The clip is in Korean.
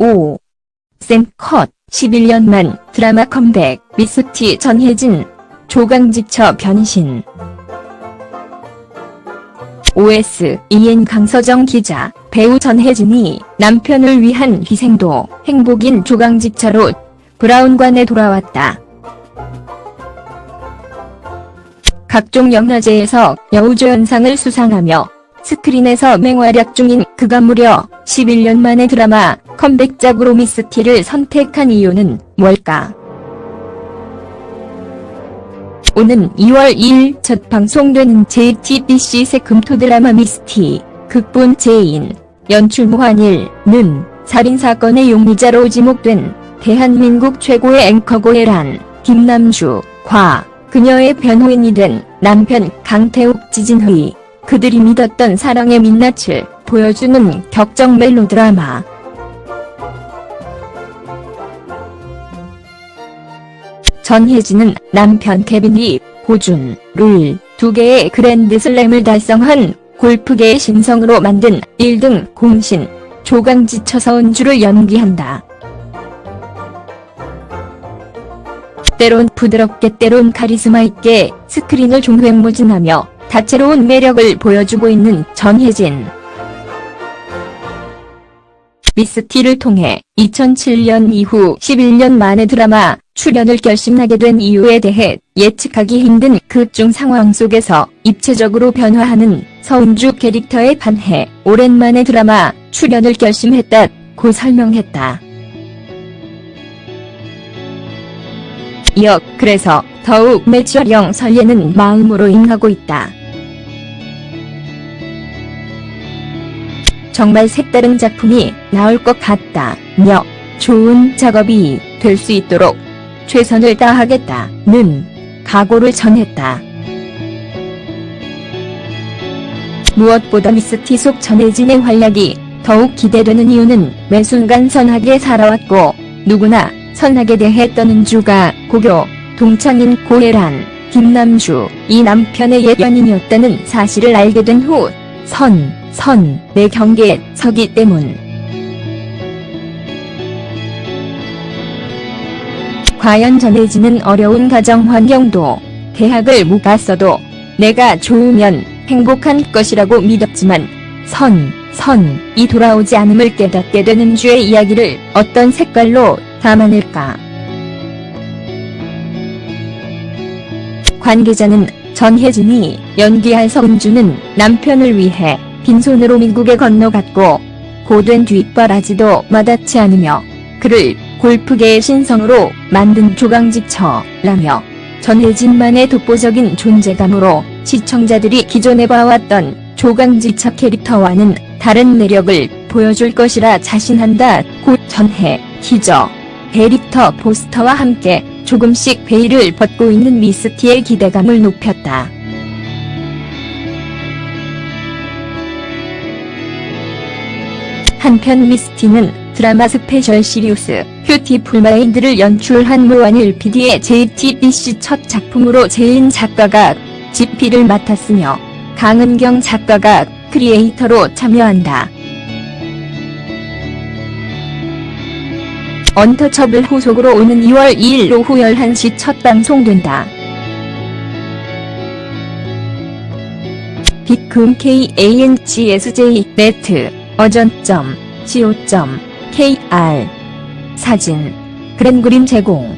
5. 쌤컷. 11년 만 드라마 컴백. 미스티 전혜진. 조강지처 변신. OS EN 강서정 기자. 배우 전혜진이 남편을 위한 희생도 행복인 조강지처로 브라운관에 돌아왔다. 각종 영화제에서 여우조연상을 수상하며 스크린에서 맹활약 중인 그가 무려 11년 만에 드라마 컴백작으로 미스티를 선택한 이유는 뭘까? 오는 2월 2일 첫 방송되는 JTBC 새 금토 드라마 미스티 극본 제인 연출 무한일는 살인사건의 용의자로 지목된 대한민국 최고의 앵커 고혜란 김남주 과 그녀의 변호인이 된 남편 강태욱 지진의 그들이 믿었던 사랑의 민낯을 보여주는 격정 멜로드라마. 전혜진은 남편 케빈이 고준, 룰, 두 개의 그랜드슬램을 달성한 골프계의 신성으로 만든 1등 공신, 조강지처 서은주를 연기한다. 때론 부드럽게 때론 카리스마 있게 스크린을 종횡무진하며 다채로운 매력을 보여주고 있는 전혜진. 미스티를 통해 2007년 이후 11년 만에 드라마 출연을 결심하게 된 이유에 대해 예측하기 힘든 극중 상황 속에서 입체적으로 변화하는 서은주 캐릭터에 반해 오랜만에 드라마 출연을 결심했다고 설명했다. 이어 그래서 더욱 매출형 설레는 마음으로 임하고 있다. 정말 색다른 작품이 나올 것 같다며 좋은 작업이 될 수 있도록 최선을 다하겠다는 각오를 전했다. 무엇보다 미스티 속 전혜진의 활약이 더욱 기대되는 이유는 매 순간 선하게 살아왔고 누구나 선하게 대했던 은주가 고교, 동창인 고혜란, 김남주, 이 남편의 옛 연인이었다는 사실을 알게 된 후 선, 선, 내 경계에 서기 때문. 과연 전혜진은 어려운 가정 환경도 대학을 못 갔어도 내가 좋으면 행복한 것이라고 믿었지만 선, 선 이 돌아오지 않음을 깨닫게 되는 주의 이야기를 어떤 색깔로 담아낼까? 관계자는 전혜진이 연기할 서은주는 남편을 위해 빈손으로 미국에 건너갔고 고된 뒷바라지도 마다치 않으며 그를 골프계의 신성으로 만든 조강지처라며 전혜진만의 독보적인 존재감으로 시청자들이 기존에 봐왔던 조강지처 캐릭터와는 다른 매력을 보여줄 것이라 자신한다. 곧 전해, 티저, 데릭터 포스터와 함께 조금씩 베일을 벗고 있는 미스티의 기대감을 높였다. 한편 미스티는 드라마 스페셜 시리우스 뷰티풀 마인드를 연출한 무한일 PD의 JTBC 첫 작품으로 제인 작가가 집필을 맡았으며 강은경 작가가 크리에이터로 참여한다. 언터처블 후속으로 오는 2월 2일 오후 11시 첫 방송된다. 빅금 KANGSJ 네트 어전.co.kr 사진 그랜 그림 제공